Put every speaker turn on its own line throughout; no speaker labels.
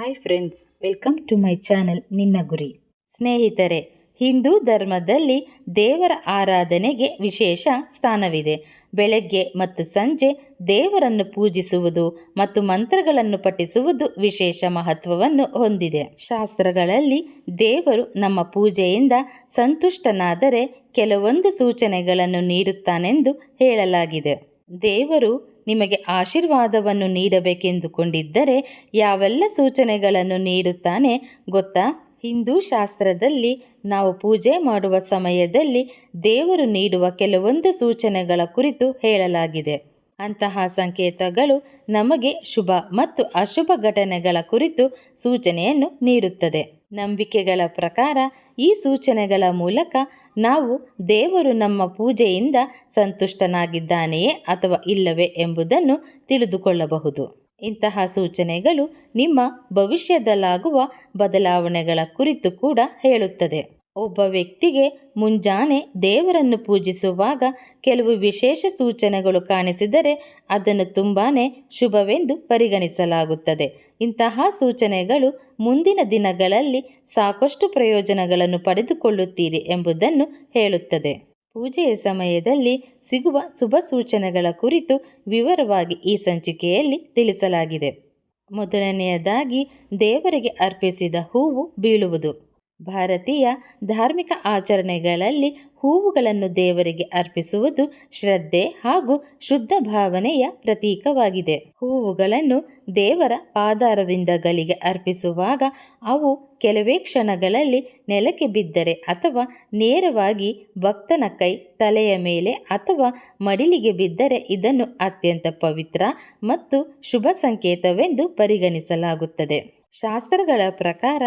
Hi friends welcome to my channel ನಿನ್ನ ಗುರಿ ಸ್ನೇಹಿತರೆ, ಹಿಂದೂ ಧರ್ಮದಲ್ಲಿ ದೇವರ ಆರಾಧನೆಗೆ ವಿಶೇಷ ಸ್ಥಾನವಿದೆ. ಬೆಳಗ್ಗೆ ಮತ್ತು ಸಂಜೆ ದೇವರನ್ನು ಪೂಜಿಸುವುದು ಮತ್ತು ಮಂತ್ರಗಳನ್ನು ಪಠಿಸುವುದು ವಿಶೇಷ ಮಹತ್ವವನ್ನು ಹೊಂದಿದೆ. ಶಾಸ್ತ್ರಗಳಲ್ಲಿ ದೇವರು ನಮ್ಮ ಪೂಜೆಯಿಂದ ಸಂತುಷ್ಟನಾದರೆ ಕೆಲವೊಂದು ಸೂಚನೆಗಳನ್ನು ನೀಡುತ್ತಾನೆಂದು ಹೇಳಲಾಗಿದೆ. ದೇವರು ನಿಮಗೆ ಆಶೀರ್ವಾದವನ್ನು ನೀಡಬೇಕೆಂದುಕೊಂಡಿದ್ದರೆ ಯಾವೆಲ್ಲ ಸೂಚನೆಗಳನ್ನು ನೀಡುತ್ತಾನೆ ಗೊತ್ತಾ? ಹಿಂದೂ ಶಾಸ್ತ್ರದಲ್ಲಿ ನಾವು ಪೂಜೆ ಮಾಡುವ ಸಮಯದಲ್ಲಿ ದೇವರು ನೀಡುವ ಕೆಲವೊಂದು ಸೂಚನೆಗಳ ಕುರಿತು ಹೇಳಲಾಗಿದೆ. ಅಂತಹ ಸಂಕೇತಗಳು ನಮಗೆ ಶುಭ ಮತ್ತು ಅಶುಭ ಘಟನೆಗಳ ಕುರಿತು ಸೂಚನೆಯನ್ನು ನೀಡುತ್ತದೆ. ನಂಬಿಕೆಗಳ ಪ್ರಕಾರ ಈ ಸೂಚನೆಗಳ ಮೂಲಕ ನಾವು ದೇವರು ನಮ್ಮ ಪೂಜೆಯಿಂದ ಸಂತುಷ್ಟನಾಗಿದ್ದಾನೆಯೇ ಅಥವಾ ಇಲ್ಲವೇ ಎಂಬುದನ್ನು ತಿಳಿದುಕೊಳ್ಳಬಹುದು. ಇಂತಹ ಸೂಚನೆಗಳು ನಿಮ್ಮ ಭವಿಷ್ಯದಲ್ಲಾಗುವ ಬದಲಾವಣೆಗಳ ಕುರಿತು ಕೂಡ ಹೇಳುತ್ತದೆ. ಒಬ್ಬ ವ್ಯಕ್ತಿಗೆ ಮುಂಜಾನೆ ದೇವರನ್ನು ಪೂಜಿಸುವಾಗ ಕೆಲವು ವಿಶೇಷ ಸೂಚನೆಗಳು ಕಾಣಿಸಿದರೆ ಅದನ್ನು ತುಂಬಾ ಶುಭವೆಂದು ಪರಿಗಣಿಸಲಾಗುತ್ತದೆ. ಇಂತಹ ಸೂಚನೆಗಳು ಮುಂದಿನ ದಿನಗಳಲ್ಲಿ ಸಾಕಷ್ಟು ಪ್ರಯೋಜನಗಳನ್ನು ಪಡೆದುಕೊಳ್ಳುತ್ತೀರಿ ಎಂಬುದನ್ನು ಹೇಳುತ್ತದೆ. ಪೂಜೆಯ ಸಮಯದಲ್ಲಿ ಸಿಗುವ ಶುಭ ಸೂಚನೆಗಳ ಕುರಿತು ವಿವರವಾಗಿ ಈ ಸಂಚಿಕೆಯಲ್ಲಿ ತಿಳಿಸಲಾಗಿದೆ. ಮೊದಲನೆಯದಾಗಿ ದೇವರಿಗೆ ಅರ್ಪಿಸಿದ ಹೂವು ಬೀಳುವುದು. ಭಾರತೀಯ ಧಾರ್ಮಿಕ ಆಚರಣೆಗಳಲ್ಲಿ ಹೂವುಗಳನ್ನು ದೇವರಿಗೆ ಅರ್ಪಿಸುವುದು ಶ್ರದ್ಧೆ ಹಾಗೂ ಶುದ್ಧ ಭಾವನೆಯ ಪ್ರತೀಕವಾಗಿದೆ. ಹೂವುಗಳನ್ನು ದೇವರ ಪಾದಾರವಿಂದಗಳಿಗೆ ಅರ್ಪಿಸುವಾಗ ಅವು ಕೆಲವೇ ಕ್ಷಣಗಳಲ್ಲಿ ನೆಲಕ್ಕೆ ಬಿದ್ದರೆ ಅಥವಾ ನೇರವಾಗಿ ಭಕ್ತನ ಕೈ ತಲೆಯ ಮೇಲೆ ಅಥವಾ ಮಡಿಲಿಗೆ ಬಿದ್ದರೆ ಇದನ್ನು ಅತ್ಯಂತ ಪವಿತ್ರ ಮತ್ತು ಶುಭ ಸಂಕೇತವೆಂದು ಪರಿಗಣಿಸಲಾಗುತ್ತದೆ. ಶಾಸ್ತ್ರಗಳ ಪ್ರಕಾರ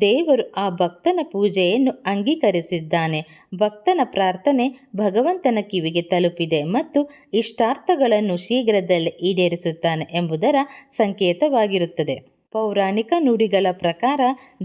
ದೇವರು ಆ ಭಕ್ತನ ಪೂಜೆಯನ್ನು ಅಂಗೀಕರಿಸಿದ್ದಾನೆ. ಭಕ್ತನ ಪ್ರಾರ್ಥನೆ ಭಗವಂತನ ಕಿವಿಗೆ ತಲುಪಿದೆ ಮತ್ತು ಇಷ್ಟಾರ್ಥಗಳನ್ನು ಶೀಘ್ರದಲ್ಲೇ ಈಡೇರಿಸುತ್ತಾನೆ ಎಂಬುದರ ಸಂಕೇತವಾಗಿರುತ್ತದೆ. ಪೌರಾಣಿಕ ನುಡಿಗಳ ಪ್ರಕಾರ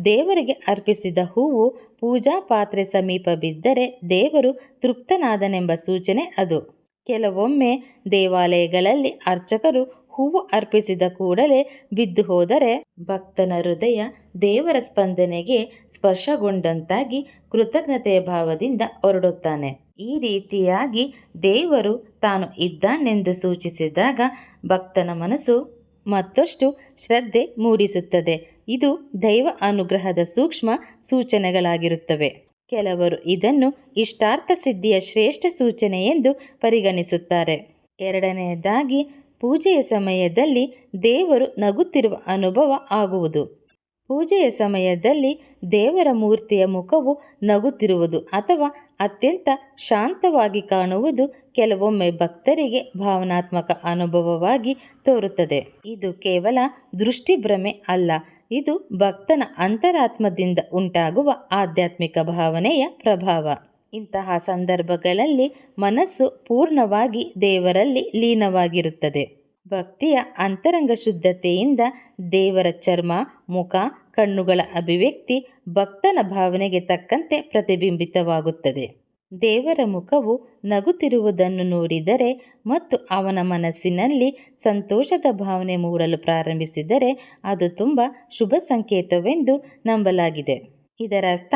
ದೇವರಿಗೆ ಅರ್ಪಿಸಿದ ಹೂವು ಪೂಜಾ ಪಾತ್ರೆ ಸಮೀಪ ಬಿದ್ದರೆ ದೇವರು ತೃಪ್ತನಾದನೆಂಬ ಸೂಚನೆ ಅದು. ಕೆಲವೊಮ್ಮೆ ದೇವಾಲಯಗಳಲ್ಲಿ ಅರ್ಚಕರು ಹೂವು ಅರ್ಪಿಸಿದ ಕೂಡಲೇ ಬಿದ್ದು ಹೋದರೆ ಭಕ್ತನ ಹೃದಯ ದೇವರ ಸ್ಪಂದನೆಗೆ ಸ್ಪರ್ಶಗೊಂಡಂತಾಗಿ ಕೃತಜ್ಞತೆಯ ಭಾವದಿಂದ ಹೊರಡುತ್ತಾನೆ. ಈ ರೀತಿಯಾಗಿ ದೇವರು ತಾನು ಇದ್ದಾನೆಂದು ಸೂಚಿಸಿದಾಗ ಭಕ್ತನ ಮನಸ್ಸು ಮತ್ತಷ್ಟು ಶ್ರದ್ಧೆ ಮೂಡಿಸುತ್ತದೆ. ಇದು ದೈವ ಅನುಗ್ರಹದ ಸೂಕ್ಷ್ಮ ಸೂಚನೆಗಳಾಗಿರುತ್ತವೆ. ಕೆಲವರು ಇದನ್ನು ಇಷ್ಟಾರ್ಥ ಸಿದ್ಧಿಯ ಶ್ರೇಷ್ಠ ಸೂಚನೆ ಎಂದು ಪರಿಗಣಿಸುತ್ತಾರೆ. ಎರಡನೆಯದಾಗಿ ಪೂಜೆಯ ಸಮಯದಲ್ಲಿ ದೇವರು ನಗುತ್ತಿರುವ ಅನುಭವ ಆಗುವುದು. ಪೂಜೆಯ ಸಮಯದಲ್ಲಿ ದೇವರ ಮೂರ್ತಿಯ ಮುಖವು ನಗುತ್ತಿರುವುದು ಅಥವಾ ಅತ್ಯಂತ ಶಾಂತವಾಗಿ ಕಾಣುವುದು ಕೆಲವೊಮ್ಮೆ ಭಕ್ತರಿಗೆ ಭಾವನಾತ್ಮಕ ಅನುಭವವಾಗಿ ತೋರುತ್ತದೆ. ಇದು ಕೇವಲ ದೃಷ್ಟಿಭ್ರಮೆ ಅಲ್ಲ, ಇದು ಭಕ್ತನ ಅಂತರಾತ್ಮದಿಂದ ಉಂಟಾಗುವ ಆಧ್ಯಾತ್ಮಿಕ ಭಾವನೆಯ ಪ್ರಭಾವ. ಇಂತಹ ಸಂದರ್ಭಗಳಲ್ಲಿ ಮನಸ್ಸು ಪೂರ್ಣವಾಗಿ ದೇವರಲ್ಲಿ ಲೀನವಾಗಿರುತ್ತದೆ. ಭಕ್ತಿಯ ಅಂತರಂಗ ಶುದ್ಧತೆಯಿಂದ ದೇವರ ಚರ್ಮ, ಮುಖ, ಕಣ್ಣುಗಳ ಅಭಿವ್ಯಕ್ತಿ ಭಕ್ತನ ಭಾವನೆಗೆ ತಕ್ಕಂತೆ ಪ್ರತಿಬಿಂಬಿತವಾಗುತ್ತದೆ. ದೇವರ ಮುಖವು ನಗುತ್ತಿರುವುದನ್ನು ನೋಡಿದರೆ ಮತ್ತು ಅವನ ಮನಸ್ಸಿನಲ್ಲಿ ಸಂತೋಷದ ಭಾವನೆ ಮೂಡಲು ಪ್ರಾರಂಭಿಸಿದರೆ ಅದು ತುಂಬ ಶುಭ ಸಂಕೇತವೆಂದು ನಂಬಲಾಗಿದೆ. ಇದರರ್ಥ,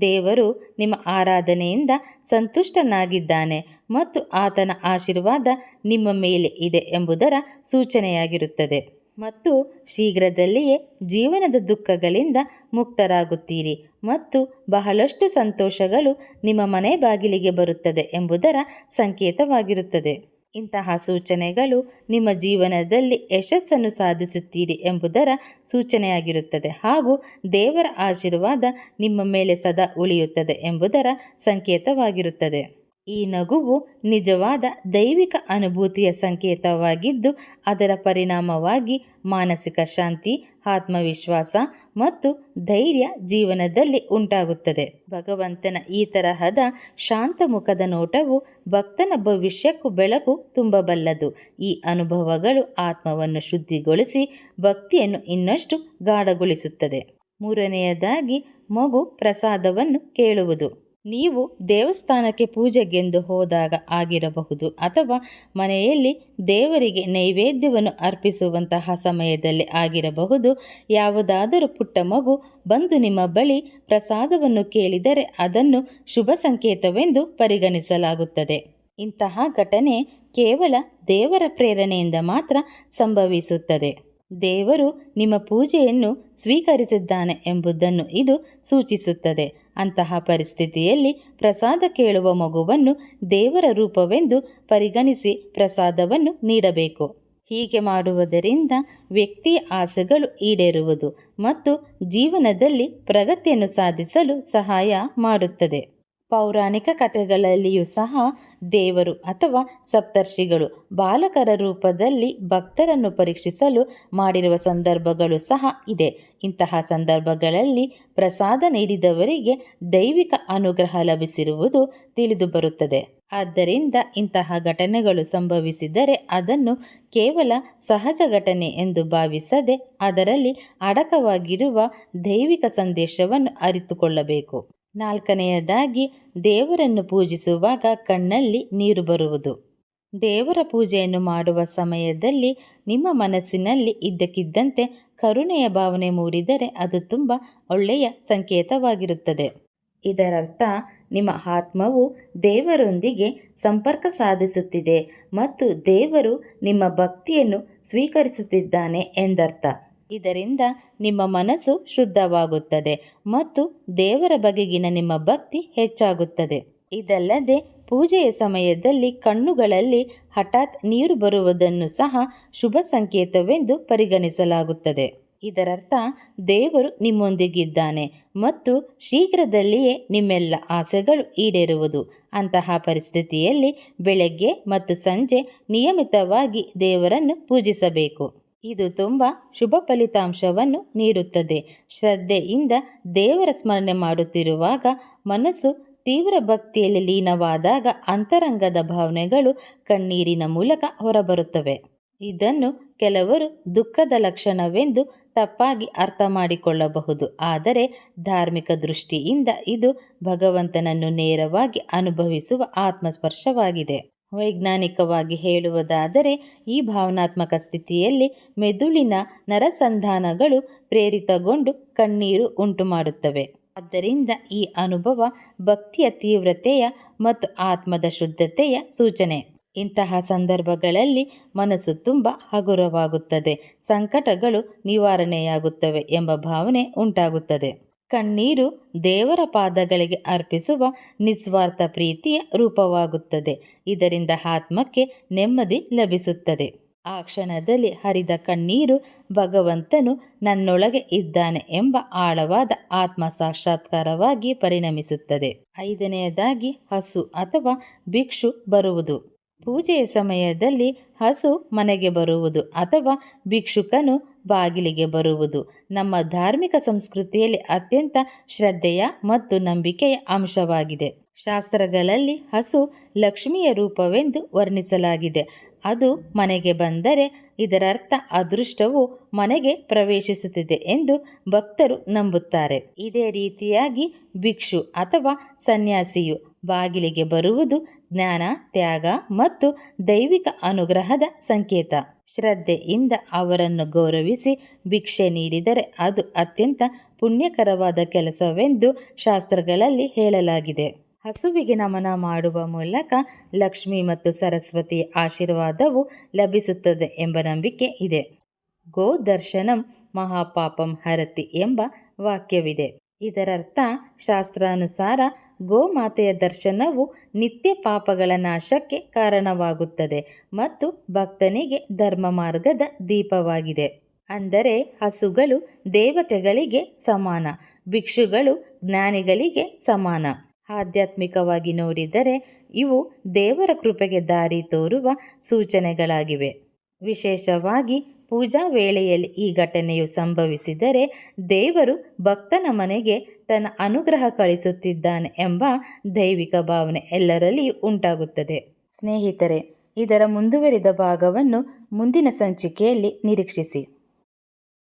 ದೇವರು ನಿಮ್ಮ ಆರಾಧನೆಯಿಂದ ಸಂತುಷ್ಟನಾಗಿದ್ದಾನೆ ಮತ್ತು ಆತನ ಆಶೀರ್ವಾದ ನಿಮ್ಮ ಮೇಲೆ ಇದೆ ಎಂಬುದರ ಸೂಚನೆಯಾಗಿರುತ್ತದೆ. ಮತ್ತು ಶೀಘ್ರದಲ್ಲಿಯೇ ಜೀವನದ ದುಃಖಗಳಿಂದ ಮುಕ್ತರಾಗುತ್ತೀರಿ ಮತ್ತು ಬಹಳಷ್ಟು ಸಂತೋಷಗಳು ನಿಮ್ಮ ಮನೆ ಬಾಗಿಲಿಗೆ ಬರುತ್ತದೆ ಎಂಬುದರ ಸಂಕೇತವಾಗಿರುತ್ತದೆ. ಇಂತಹ ಸೂಚನೆಗಳು ನಿಮ್ಮ ಜೀವನದಲ್ಲಿ ಯಶಸ್ಸನ್ನು ಸಾಧಿಸುತ್ತೀರಿ ಎಂಬುದರ ಸೂಚನೆಯಾಗಿರುತ್ತದೆ ಹಾಗೂ ದೇವರ ಆಶೀರ್ವಾದ ನಿಮ್ಮ ಮೇಲೆ ಸದಾ ಉಳಿಯುತ್ತದೆ ಎಂಬುದರ ಸಂಕೇತವಾಗಿರುತ್ತದೆ. ಈ ನಗುವು ನಿಜವಾದ ದೈವಿಕ ಅನುಭೂತಿಯ ಸಂಕೇತವಾಗಿದ್ದು, ಅದರ ಪರಿಣಾಮವಾಗಿ ಮಾನಸಿಕ ಶಾಂತಿ, ಆತ್ಮವಿಶ್ವಾಸ ಮತ್ತು ಧೈರ್ಯ ಜೀವನದಲ್ಲಿ ಉಂಟಾಗುತ್ತದೆ. ಭಗವಂತನ ಈ ತರಹದ ಶಾಂತ ಮುಖದ ನೋಟವು ಭಕ್ತನ ಭವಿಷ್ಯಕ್ಕೂ ಬೆಳಕು ತುಂಬಬಲ್ಲದು. ಈ ಅನುಭವಗಳು ಆತ್ಮವನ್ನು ಶುದ್ಧಿಗೊಳಿಸಿ ಭಕ್ತಿಯನ್ನು ಇನ್ನಷ್ಟು ಗಾಢಗೊಳಿಸುತ್ತದೆ. ಮೂರನೆಯದಾಗಿ ಮಗು ಪ್ರಸಾದವನ್ನು ಕೇಳುವುದು. ನೀವು ದೇವಸ್ಥಾನಕ್ಕೆ ಪೂಜೆಗೆಂದು ಹೋದಾಗ ಆಗಿರಬಹುದು ಅಥವಾ ಮನೆಯಲ್ಲಿ ದೇವರಿಗೆ ನೈವೇದ್ಯವನ್ನು ಅರ್ಪಿಸುವಂತಹ ಸಮಯದಲ್ಲಿ ಆಗಿರಬಹುದು. ಯಾವುದಾದರೂ ಪುಟ್ಟ ಮಗು ಬಂದು ನಿಮ್ಮ ಬಳಿ ಪ್ರಸಾದವನ್ನು ಕೇಳಿದರೆ ಅದನ್ನು ಶುಭ ಸಂಕೇತವೆಂದು ಪರಿಗಣಿಸಲಾಗುತ್ತದೆ. ಇಂತಹ ಘಟನೆ ಕೇವಲ ದೇವರ ಪ್ರೇರಣೆಯಿಂದ ಮಾತ್ರ ಸಂಭವಿಸುತ್ತದೆ. ದೇವರು ನಿಮ್ಮ ಪೂಜೆಯನ್ನು ಸ್ವೀಕರಿಸಿದ್ದಾನೆ ಎಂಬುದನ್ನು ಇದು ಸೂಚಿಸುತ್ತದೆ. ಅಂತಹ ಪರಿಸ್ಥಿತಿಯಲ್ಲಿ ಪ್ರಸಾದ ಕೇಳುವ ಮಗುವನ್ನು ದೇವರ ರೂಪವೆಂದು ಪರಿಗಣಿಸಿ ಪ್ರಸಾದವನ್ನು ನೀಡಬೇಕು. ಹೀಗೆ ಮಾಡುವುದರಿಂದ ವ್ಯಕ್ತಿಯ ಆಸೆಗಳು ಈಡೇರುವುದು ಮತ್ತು ಜೀವನದಲ್ಲಿ ಪ್ರಗತಿಯನ್ನು ಸಾಧಿಸಲು ಸಹಾಯ ಮಾಡುತ್ತದೆ. ಪೌರಾಣಿಕ ಕಥೆಗಳಲ್ಲಿಯೂ ಸಹ ದೇವರು ಅಥವಾ ಸಪ್ತರ್ಷಿಗಳು ಬಾಲಕರ ರೂಪದಲ್ಲಿ ಭಕ್ತರನ್ನು ಪರೀಕ್ಷಿಸಲು ಮಾಡಿರುವ ಸಂದರ್ಭಗಳು ಸಹ ಇದೆ. ಇಂತಹ ಸಂದರ್ಭಗಳಲ್ಲಿ ಪ್ರಸಾದ ನೀಡಿದವರಿಗೆ ದೈವಿಕ ಅನುಗ್ರಹ ಲಭಿಸಿರುವುದು ತಿಳಿದು ಬರುತ್ತದೆ ಆದ್ದರಿಂದ ಇಂತಹ ಘಟನೆಗಳು ಸಂಭವಿಸಿದರೆ ಅದನ್ನು ಕೇವಲ ಸಹಜ ಘಟನೆ ಎಂದು ಭಾವಿಸದೆ ಅದರಲ್ಲಿ ಅಡಕವಾಗಿರುವ ದೈವಿಕ ಸಂದೇಶವನ್ನು ಅರಿತುಕೊಳ್ಳಬೇಕು. ನಾಲ್ಕನೆಯದಾಗಿ, ದೇವರನ್ನು ಪೂಜಿಸುವಾಗ ಕಣ್ಣಲ್ಲಿ ನೀರು ಬರುವುದು. ದೇವರ ಪೂಜೆಯನ್ನು ಮಾಡುವ ಸಮಯದಲ್ಲಿ ನಿಮ್ಮ ಮನಸ್ಸಿನಲ್ಲಿ ಇದ್ದಕ್ಕಿದ್ದಂತೆ ಕರುಣೆಯ ಭಾವನೆ ಮೂಡಿದರೆ ಅದು ತುಂಬ ಒಳ್ಳೆಯ ಸಂಕೇತವಾಗಿರುತ್ತದೆ. ಇದರರ್ಥ, ನಿಮ್ಮ ಆತ್ಮವು ದೇವರೊಂದಿಗೆ ಸಂಪರ್ಕ ಸಾಧಿಸುತ್ತಿದೆ ಮತ್ತು ದೇವರು ನಿಮ್ಮ ಭಕ್ತಿಯನ್ನು ಸ್ವೀಕರಿಸುತ್ತಿದ್ದಾನೆ ಎಂದರ್ಥ. ಇದರಿಂದ ನಿಮ್ಮ ಮನಸ್ಸು ಶುದ್ಧವಾಗುತ್ತದೆ ಮತ್ತು ದೇವರ ಬಗೆಗಿನ ನಿಮ್ಮ ಭಕ್ತಿ ಹೆಚ್ಚಾಗುತ್ತದೆ. ಇದಲ್ಲದೆ ಪೂಜೆಯ ಸಮಯದಲ್ಲಿ ಕಣ್ಣುಗಳಲ್ಲಿ ಹಠಾತ್ ನೀರು ಬರುವುದನ್ನು ಸಹ ಶುಭ ಸಂಕೇತವೆಂದು ಪರಿಗಣಿಸಲಾಗುತ್ತದೆ. ಇದರರ್ಥ, ದೇವರು ನಿಮ್ಮೊಂದಿಗಿದ್ದಾನೆ ಮತ್ತು ಶೀಘ್ರದಲ್ಲಿಯೇ ನಿಮ್ಮೆಲ್ಲ ಆಸೆಗಳು ಈಡೇರುವುದು. ಅಂತಹ ಪರಿಸ್ಥಿತಿಯಲ್ಲಿ ಬೆಳಗ್ಗೆ ಮತ್ತು ಸಂಜೆ ನಿಯಮಿತವಾಗಿ ದೇವರನ್ನು ಪೂಜಿಸಬೇಕು. ಇದು ತುಂಬ ಶುಭ ಫಲಿತಾಂಶವನ್ನು ನೀಡುತ್ತದೆ. ಶ್ರದ್ಧೆಯಿಂದ ದೇವರ ಸ್ಮರಣೆ ಮಾಡುತ್ತಿರುವಾಗ ಮನಸ್ಸು ತೀವ್ರ ಭಕ್ತಿಯಲ್ಲಿ ಲೀನವಾದಾಗ ಅಂತರಂಗದ ಭಾವನೆಗಳು ಕಣ್ಣೀರಿನ ಮೂಲಕ ಹೊರಬರುತ್ತವೆ. ಇದನ್ನು ಕೆಲವರು ದುಃಖದ ಲಕ್ಷಣವೆಂದು ತಪ್ಪಾಗಿ ಅರ್ಥ ಮಾಡಿಕೊಳ್ಳಬಹುದು. ಆದರೆ ಧಾರ್ಮಿಕ ದೃಷ್ಟಿಯಿಂದ ಇದು ಭಗವಂತನನ್ನು ನೇರವಾಗಿ ಅನುಭವಿಸುವ ಆತ್ಮಸ್ಪರ್ಶವಾಗಿದೆ. ವೈಜ್ಞಾನಿಕವಾಗಿ ಹೇಳುವುದಾದರೆ, ಈ ಭಾವನಾತ್ಮಕ ಸ್ಥಿತಿಯಲ್ಲಿ ಮೆದುಳಿನ ನರಸಂಧಾನಗಳು ಪ್ರೇರಿತಗೊಂಡು ಕಣ್ಣೀರು ಉಂಟುಮಾಡುತ್ತವೆ. ಆದ್ದರಿಂದ ಈ ಅನುಭವ ಭಕ್ತಿಯ ತೀವ್ರತೆಯ ಮತ್ತು ಆತ್ಮದ ಶುದ್ಧತೆಯ ಸೂಚನೆ. ಇಂತಹ ಸಂದರ್ಭಗಳಲ್ಲಿ ಮನಸ್ಸು ತುಂಬ ಹಗುರವಾಗುತ್ತದೆ. ಸಂಕಟಗಳು ನಿವಾರಣೆಯಾಗುತ್ತವೆ ಎಂಬ ಭಾವನೆ ಉಂಟಾಗುತ್ತದೆ. ಕಣ್ಣೀರು ದೇವರ ಪಾದಗಳಿಗೆ ಅರ್ಪಿಸುವ ನಿಸ್ವಾರ್ಥ ಪ್ರೀತಿಯ ರೂಪವಾಗುತ್ತದೆ. ಇದರಿಂದ ಆತ್ಮಕ್ಕೆ ನೆಮ್ಮದಿ ಲಭಿಸುತ್ತದೆ. ಆ ಕ್ಷಣದಲ್ಲಿ ಹರಿದ ಕಣ್ಣೀರು ಭಗವಂತನು ನನ್ನೊಳಗೆ ಇದ್ದಾನೆ ಎಂಬ ಆಳವಾದ ಆತ್ಮ ಸಾಕ್ಷಾತ್ಕಾರವಾಗಿ ಪರಿಣಮಿಸುತ್ತದೆ. ಐದನೆಯದಾಗಿ ಹಸು ಅಥವಾ ಭಿಕ್ಷು ಬರುವುದು. ಪೂಜೆಯ ಸಮಯದಲ್ಲಿ ಹಸು ಮನೆಗೆ ಬರುವುದು ಅಥವಾ ಭಿಕ್ಷುಕನು ಬಾಗಿಲಿಗೆ ಬರುವುದು. ನಮ್ಮ ಧಾರ್ಮಿಕ ಸಂಸ್ಕೃತಿಯಲ್ಲಿ ಅತ್ಯಂತ ಶ್ರದ್ಧೆಯ ಮತ್ತು ನಂಬಿಕೆಯ ಅಂಶವಾಗಿದೆ. ಶಾಸ್ತ್ರಗಳಲ್ಲಿ ಹಸು ಲಕ್ಷ್ಮಿಯ ರೂಪವೆಂದು ವರ್ಣಿಸಲಾಗಿದೆ. ಅದು ಮನೆಗೆ ಬಂದರೆ ಇದರರ್ಥ ಅದೃಷ್ಟವು ಮನೆಗೆ ಪ್ರವೇಶಿಸುತ್ತಿದೆ ಎಂದು ಭಕ್ತರು ನಂಬುತ್ತಾರೆ. ಇದೇ ರೀತಿಯಾಗಿ ಭಿಕ್ಷು ಅಥವಾ ಸನ್ಯಾಸಿಯು ಬಾಗಿಲಿಗೆ ಬರುವುದು ಜ್ಞಾನ, ತ್ಯಾಗ ಮತ್ತು ದೈವಿಕ ಅನುಗ್ರಹದ ಸಂಕೇತ. ಶ್ರದ್ಧೆಯಿಂದ ಅವರನ್ನು ಗೌರವಿಸಿ ಭಿಕ್ಷೆ ನೀಡಿದರೆ ಅದು ಅತ್ಯಂತ ಪುಣ್ಯಕರವಾದ ಕೆಲಸವೆಂದು ಶಾಸ್ತ್ರಗಳಲ್ಲಿ ಹೇಳಲಾಗಿದೆ. ಹಸುವಿಗೆ ನಮನ ಮಾಡುವ ಮೂಲಕ ಲಕ್ಷ್ಮಿ ಮತ್ತು ಸರಸ್ವತಿ ಆಶೀರ್ವಾದವು ಲಭಿಸುತ್ತದೆ ಎಂಬ ನಂಬಿಕೆ ಇದೆ. ಗೋ ದರ್ಶನಂ ಮಹಾಪಾಪಂ ಹರತಿ ಎಂಬ ವಾಕ್ಯವಿದೆ. ಇದರರ್ಥ, ಶಾಸ್ತ್ರಾನುಸಾರ ಗೋಮಾತೆಯ ದರ್ಶನವು ನಿತ್ಯ ಪಾಪಗಳ ನಾಶಕ್ಕೆ ಕಾರಣವಾಗುತ್ತದೆ ಮತ್ತು ಭಕ್ತನಿಗೆ ಧರ್ಮ ಮಾರ್ಗದ ದೀಪವಾಗಿದೆ. ಅಂದರೆ, ಹಸುಗಳು ದೇವತೆಗಳಿಗೆ ಸಮಾನ, ಭಿಕ್ಷುಗಳು ಜ್ಞಾನಿಗಳಿಗೆ ಸಮಾನ. ಆಧ್ಯಾತ್ಮಿಕವಾಗಿ ನೋಡಿದರೆ ಇವು ದೇವರ ಕೃಪೆಗೆ ದಾರಿ ತೋರುವ ಸೂಚನೆಗಳಾಗಿವೆ. ವಿಶೇಷವಾಗಿ ಪೂಜಾ ವೇಳೆಯಲ್ಲಿ ಈ ಘಟನೆಯು ಸಂಭವಿಸಿದರೆ ದೇವರು ಭಕ್ತನ ಮನೆಗೆ ತನ್ನ ಅನುಗ್ರಹ ಕಳಿಸುತ್ತಿದ್ದಾನೆ ಎಂಬ ದೈವಿಕ ಭಾವನೆ ಎಲ್ಲರಲ್ಲಿ ಉಂಟಾಗುತ್ತದೆ. ಸ್ನೇಹಿತರೆ, ಇದರ ಮುಂದುವರಿದ ಭಾಗವನ್ನು ಮುಂದಿನ ಸಂಚಿಕೆಯಲ್ಲಿ ನಿರೀಕ್ಷಿಸಿ.